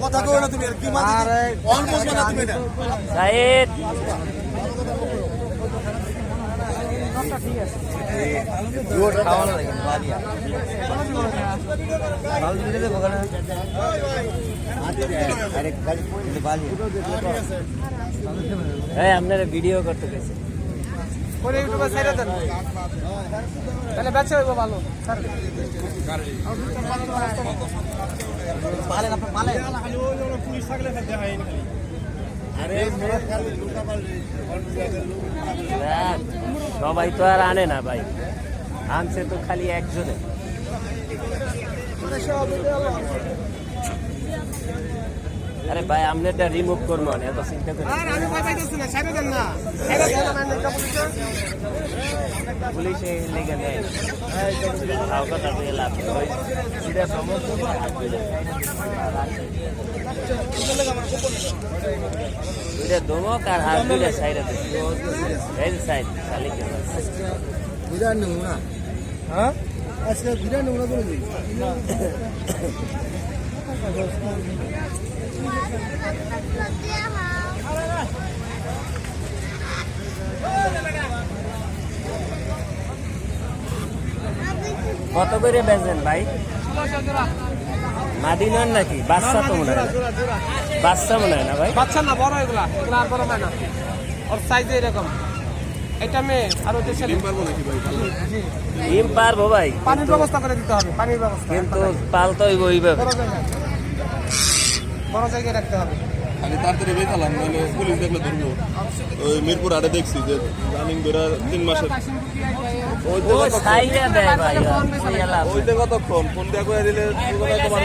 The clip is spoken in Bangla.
কথা কই না তুমি আর কি মাঝে অলমোস্ট না তুমি এটা। এই আপনারা ভিডিও করতে গেছে। করে ইউটিউবে ছেড়ে দেন। তাহলে বেঁচে হইব ভালো। দেখ, সবাই তো আর আনে না ভাই। আনছে তো খালি একজনে। আরে ভাই আপনারটা রিমুভ করব না এত চিন্তা করি আমি মানে এটা পুলিশে। লেগে নেয় কথা লাভ নেই। ওই সিধা সমস্ত হাত ধরে। দুইটা দমক আর হাত দুইটা সাইডে যে সাইড শালিকে বিরাট নমুনা হ্যাঁ? আজকে বিরাট নমুনা করে দিই কত করে বেচেন ভাই? মাদিনার নাকি? বাচ্চা তো মনে হয় বাচ্চা মনে হয় না ভাই? বাচ্চা না বড় এগুলা। এগুলা আর বড় হয় না। ওর সাইজ এরকম। এটা মেয়ে আর ওটা ছেলে। ডিম পারব ভাই? পানির ব্যবস্থা করে দিতে হবে পানির ব্যবস্থা। কিন্তু পালতে হইব ওইভাবে বড় জায়গায়। বড় জায়গায় রাখতে হবে। আমি তাড়াতাড়ি বেখালাম নাহলে পুলিশ দেখলে ধরবো। ওই মিরপুর আড়ে দেখছি যে রানিং ধরে তিন মাসের। ওইতে কতক্ষণ ফোন দিয়া করে দিলে তোমার